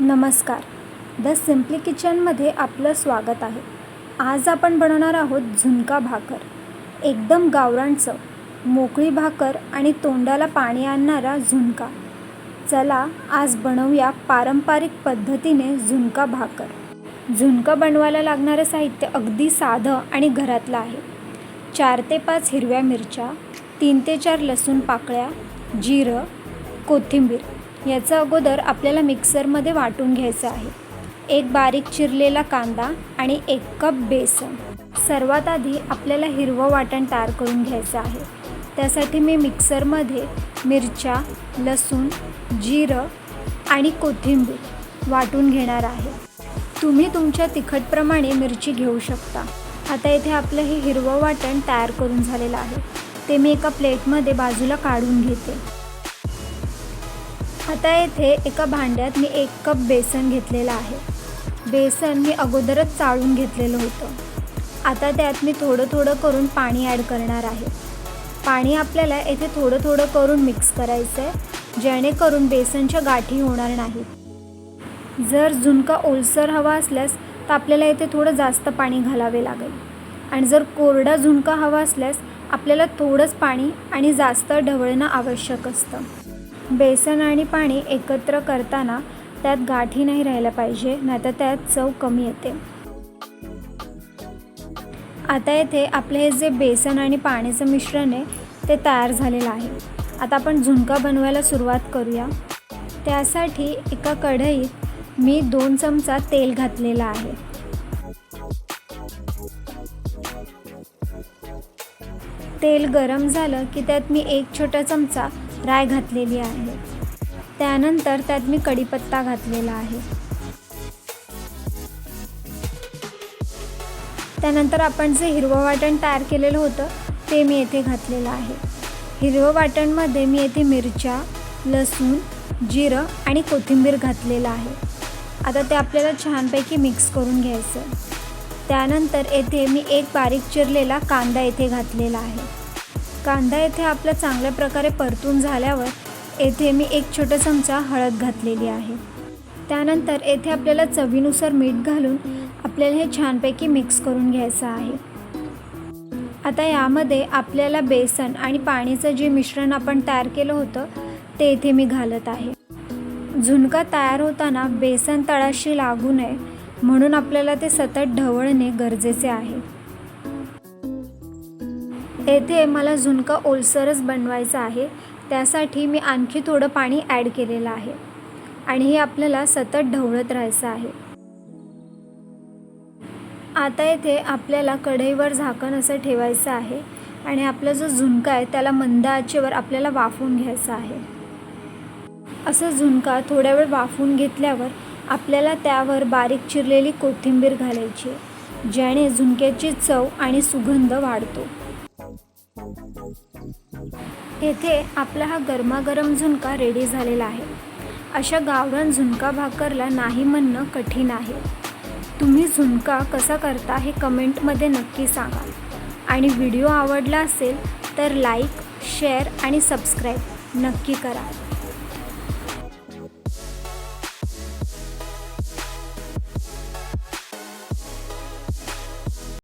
नमस्कार. The simply किचनमध्ये आपलं स्वागत आहे. आज आपण बनवणार आहोत झुणका भाकर. एकदम गावरान चव मोकळी भाकर आणि तोंडाला पाणी आणणारा झुणका. चला आज बनवूया पारंपरिक पद्धतीने झुणका भाकर. झुणका बनवायला लागणारं साहित्य अगदी साधं आणि घरातलं आहे. चार ते पाच हिरव्या मिरच्या तीन ते चार लसूण पाकळ्या जिरं कोथिंबीर याचं अगोदर आपल्याला मिक्सरमध्ये वाटून घ्यायचं आहे. एक बारीक चिरलेला कांदा आणि एक कप बेसन. सर्वात आधी आपल्याला हिरवं वाटण तयार करून घ्यायचं आहे. त्यासाठी मी मिक्सरमध्ये मिरच्या लसूण जिरं आणि कोथिंबीर वाटून घेणार आहे. तुम्ही तुमच्या तिखटप्रमाणे मिरची घेऊ शकता. आता इथे आपलं हे हिरवं वाटण तयार करून झालेलं आहे. ते मी एका प्लेटमध्ये बाजूला काढून घेते. आता येथे एका भांड्यात मी एक कप बेसन घेतलेलं आहे. बेसन मी अगोदरच चाळून घेतलेलं होतं. आता त्यात मी थोडं थोडं करून पाणी ॲड करणार आहे. पाणी आपल्याला येथे थोडं थोडं करून मिक्स करायचं आहे जेणेकरून बेसनच्या गाठी होणार नाहीत जर झुणका ओलसर हवा असल्यास तर आपल्याला येथे थोडं जास्त पाणी घालावे लागेल. आणि जर कोरडा झुणका हवा असल्यास आपल्याला थोडंच पाणी आणि जास्त ढवळणं आवश्यक असतं. बेसन आणि पाणी एकत्र करताना त्यात गाठी नाही राहायला पाहिजे नाहीतर त्यात चव कमी येते. आता येथे आपले हे जे बेसन आणि पाण्याचं मिश्रण आहे ते तयार झालेलं आहे. आता आपण झुणका बनवायला सुरुवात करूया. त्यासाठी एका कढईत मी दोन चमचा तेल घातलेला आहे. तेल गरम झालं की त्यात मी एक छोटा चमचा राय घातलेली आहे. त्यानंतर त्यात मी कढीपत्ता घातलेला आहे. त्यानंतर आपण जे हिरवं वाटण तयार केलेलं होतं ते मी येथे घातलेलं आहे. हिरवं वाटणमध्ये मी येथे मिरच्या लसूण जिरं आणि कोथिंबीर घातलेलं आहे. आता ते आपल्याला छानपैकी मिक्स करून घ्यायचं त्यानंतर येथे मी एक बारीक चिरलेला कांदा येथे घातलेला आहे. कांदा येथे आपला चांगल्या प्रकारे परतून झाल्यावर येथे मी एक छोटा चमचा हळद घातलेली आहे. त्यानंतर येथे आपल्याला चवीनुसार मीठ घालून आपल्याला हे छानपैकी मिक्स करून घ्यायचं आहे. आता यामध्ये आपल्याला बेसन आणि पाणीचं जे मिश्रण आपण तयार केलं होतं ते येथे मी घालत आहे. झुणका तयार होताना बेसन तळाशी लागू नये म्हणून आपल्याला ते सतत ढवळणे गरजेचे आहे. येथे मला झुणका ओलसरच बनवायचा आहे. त्यासाठी मी आणखी थोडं पाणी ॲड केलेलं आहे. आणि हे आपल्याला सतत ढवळत राहायचं आहे. आता येथे आपल्याला कढईवर झाकण असं ठेवायचं आहे. आणि आपला जो झुणका आहे त्याला मंद आचेवर आपल्याला वाफवून घ्यायचा आहे. असं झुणका थोड्या वेळ वाफवून घेतल्यावर आपल्याला त्यावर बारीक चिरलेली कोथिंबीर घालायची ज्याने झुणक्याची चव आणि सुगंध वाढतो. येथे आपला हा गरमागरम झुणका रेडी झालेला आहे. अशा गावरान झुणका भाकरला नाही म्हणणं कठीण आहे. तुम्ही झुणका कसा करता हे कमेंटमध्ये नक्की सांगा. आणि व्हिडिओ आवडला असेल तर लाईक शेअर आणि सबस्क्राईब नक्की करा.